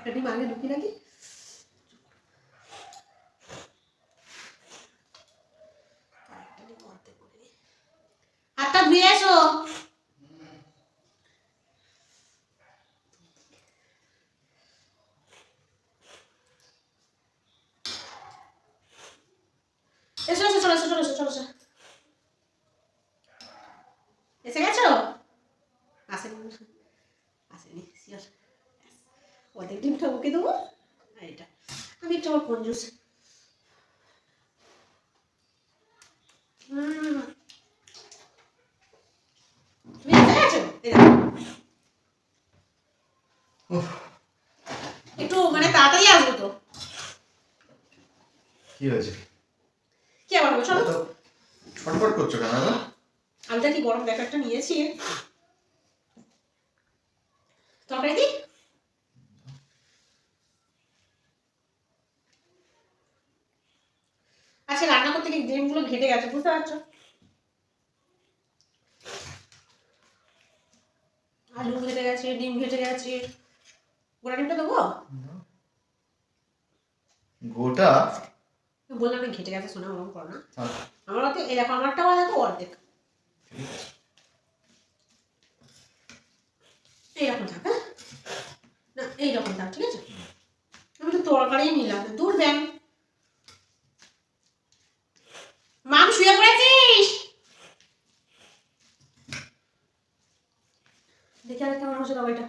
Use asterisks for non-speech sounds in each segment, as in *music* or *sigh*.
একটা ডিম আগে করে দিই। হাতটা ধুয়ে এসো। এসো এসো চলো এসো চলো চলো এসো এসে গেছো আসেনি আসেনি শিওর অর্ধেক ডিমটা ওকে দেবো আর এটা। আমি একটু আমার কঞ্জুস একটু মানে তাড়াতাড়ি আসবে তো। কি হয়েছে? কি আবার চলো। এত ছটফট করছ কেন দাদা আলুটা কি গরম একটা নিয়েছি? তরকারি দি? আচ্ছা রান্না করতে গিয়ে ডিমগুলো ঘেটে গেছে বুঝতে পারছ? আলু ঘেটে গেছে ডিম ঘেটে গেছে। গোটা ডিমটা দেবো? গোটা? বললাম ঘেটে গেছে শোনা ওরকম করো না। থাক, আমার অর্ধেক এরকম আমারটা বাজে তো অর্ধেক। এইরকম থাক হ্যাঁ? না এইরকম থাক ঠিক আছে? আমি তো তরকারি নিলাম দূর ব্যাং মাম শুয়ে পড়েছিস কেমন হচ্ছে তরকারিটা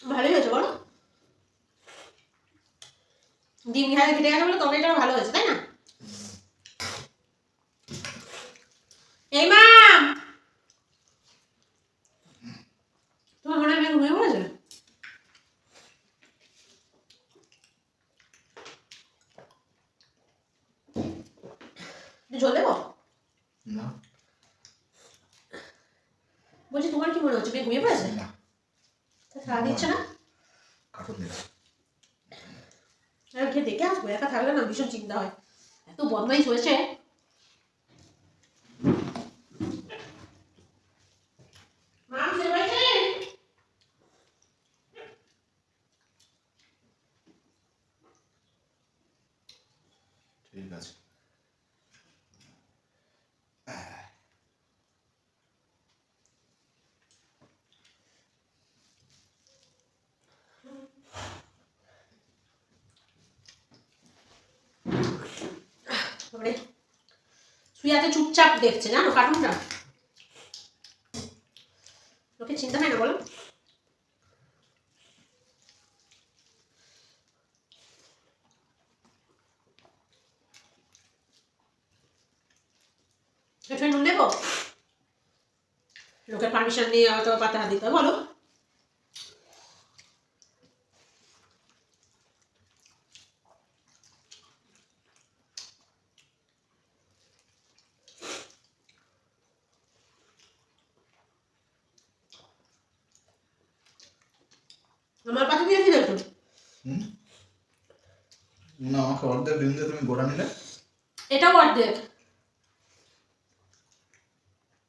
ভালোই হয়েছে বলো? ডিম ঘাড়ে ঘেটে গেছে বলে? তরকারিটা ভালো হয়েছে, তাই না এই মাম তোমার মনে হয় মেয়ে ঘুমিয়ে পড়েছে একটু জল দেবো? না। বলছি তোমার কি মনে হচ্ছে? মেয়ে ঘুমিয়ে পড়েছে? না। তা দিচ্ছে না? কাটুন দেখে আসব একা থাকলে না ভীষণ চিন্তা হয়। এত বদমাইশ হয়েছে। মাম পড়েছে? ঠিক আছে তারপরে শুয়ে চুপচাপ দেখছে, জানো, কার্টুনটা? লোকে চিন্তা হয় না, বলো। নুন দেবো? লোকের পারমিশন নিয়ে হয়তো পাতা দিতে বলো। আমার পাতা দিয়ে দিলে একটু না আমাকে অর্ধেক ডিম দিয়ে তুমি গোটা নিলে? এটাও অর্ধেক।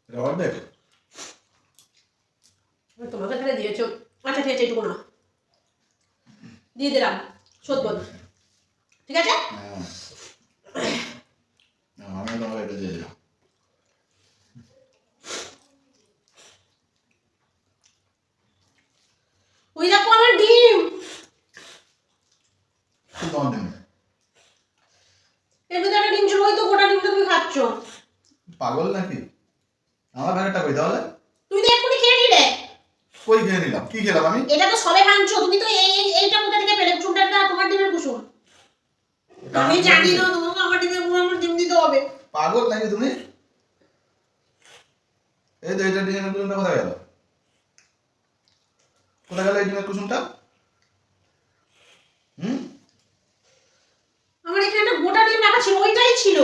এটা অর্ধেক? তোমাকে তাহলে দিয়েছ। আচ্ছা ঠিক আছে এইটুকু না দিয়ে দিলাম শোধ বল ঠিক আছে? হ্যাঁ। আমি তোমাকে এটা দিয়ে দিলাম ওই দেখো আমার ডিম কি তোমার ডিম এর ভিতরে একটা ডিম ছিল ওই তো গোটা ডিমটা তুমি খাচ্ছ পাগল নাকি আমার প্যাকেটটা কই তাহলে তুই তো এক্ষুনি খেয়ে নিলে কই খেয়ে নিলাম। কি খেলাম আমি? এটা তো সবে ভাঙছো তুমি তো এই এই- এইটা কোথা থেকে পেলে? কুসুমটা তোমার ডিমের কুসুম। আমি জানি না তোমাকে আমার ডিমের কুসুম আমার ডিম দিতে হবে। পাগল নাকি তুমি? এই তো এটা ডিমের কুসুমটা কোথায় গেল? কোথায় গেল এই ডিমের কুসুমটা? হুম? আমার এখানে একটা গোটা ডিম রাখা ছিল ওইটাই ছিল।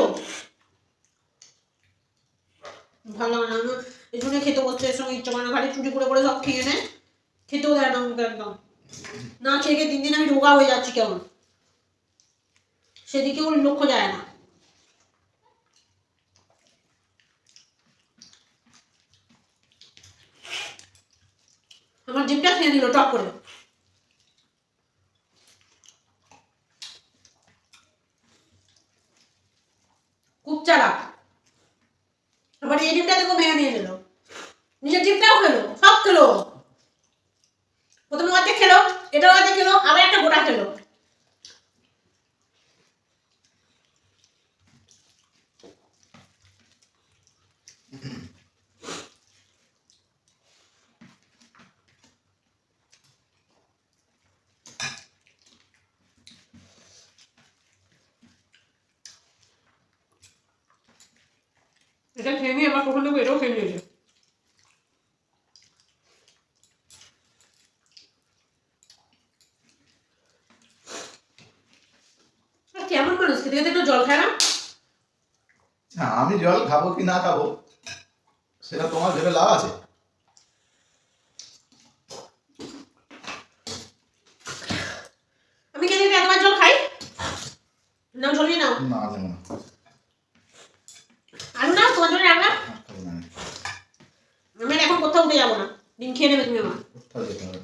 ভালো না আমার এই জন্য খেতে বসছে এর সঙ্গে ইচ্ছা মানে খালি চুরি করে করে সব খেয়ে নেয় খেতেও দেয় না আমাকে না খেয়ে খেয়ে দিন দিন আমি রোগা হয়ে যাচ্ছি কেমন? সেদিকেও লক্ষ্য যায় না। আমার জিমটা খেয়ে নিল টপ করে। খুব আবার এই ডিমটা দেখো ভেঙে নিয়ে নিল নিজের ডিমটাও খেলো সব খেলো প্রথমে অর্ধেক খেলো এটাও অর্ধেক খেলো আবার একটা গোটা খেলো এটা খেয়ে নিয়ে আবার কখন দেখব? এটাও খেয়ে নিয়েছে। কেমন মানুষ খেতে খেতে একটু জল খায় না? আমি জল খাব কি না খাব সেটা তোমার ভেবে লাভ আছে। আমি জল খাই? নাও জল নিয়ে নাও। না না। তোমার জন্য আমি। এখন কোথাও উঠে যাব না। ডিম খেয়ে নেবে তুমি আমার। কোথাও যেতে হবে।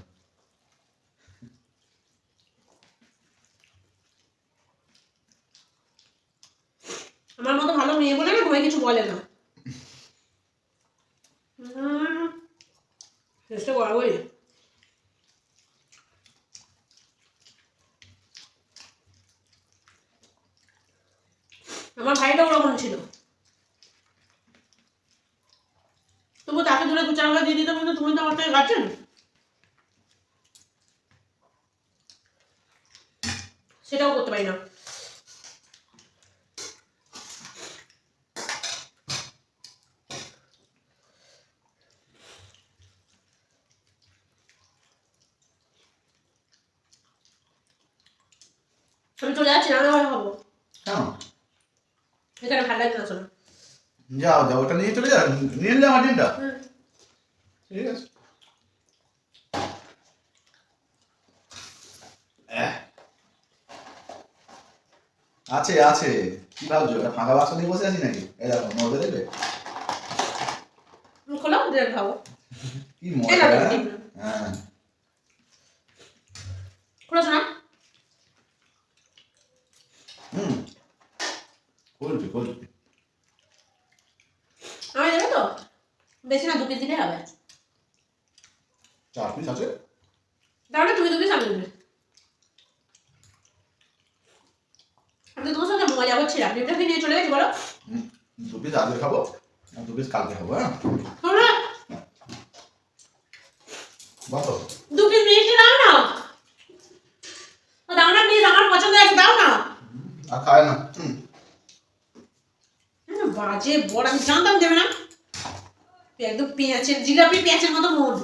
আমার মতো ভালো মেয়ে বলে না তোমায় কিছু বলে না। *laughs* চেষ্টা করবোই আমার ভাইটা ওরকম ছিল তবু তাকে ধরে দু চার দিয়ে দিতাম কিন্তু তুমি তো আমার থেকে গাছেন সেটাও করতে পারি না। আমি চলে যাচ্ছি রান্না ঘরে খাব কেন এখানে ভালো লাগছে না শোনো যাও যাও ওটা নিয়ে চলে যাও নিয়ে ডিমটা। হুম। ঠিক আছে। আছে আছে। কি ভাবছ এটা ফাঁকা বাক্স নিয়ে বসে আছি নাকি? এই দেখো মজা দেবে? তুমি খোলো দিয়ে খাব কি মজা হ্যাঁ? হ্যাঁ। খোলো শোনা। হুম। খুলছি খুলছি আমি দেবে তো বেশি না দু পিস দিলে হবে। চার পিস আছে? তাহলে তুমি দু পিস আমি দু পিস আমি তো তোমার সঙ্গে মজা করছিলাম ডিমটা কি নিয়ে চলে গেছি বলো। দু পিস আজকে খাব আর দু পিস কালকে খাব হ্যাঁ? শোনো বলো। দু পিস মিষ্টি দাও না। দাও না প্লিজ আমার পছন্দ আছে দাও না। আর খায় না। হুম, বাজে বড় আমি জানতাম দেবে না। একদম পেঁয়াজের জিলাপি পেঁয়াজের মতো মন।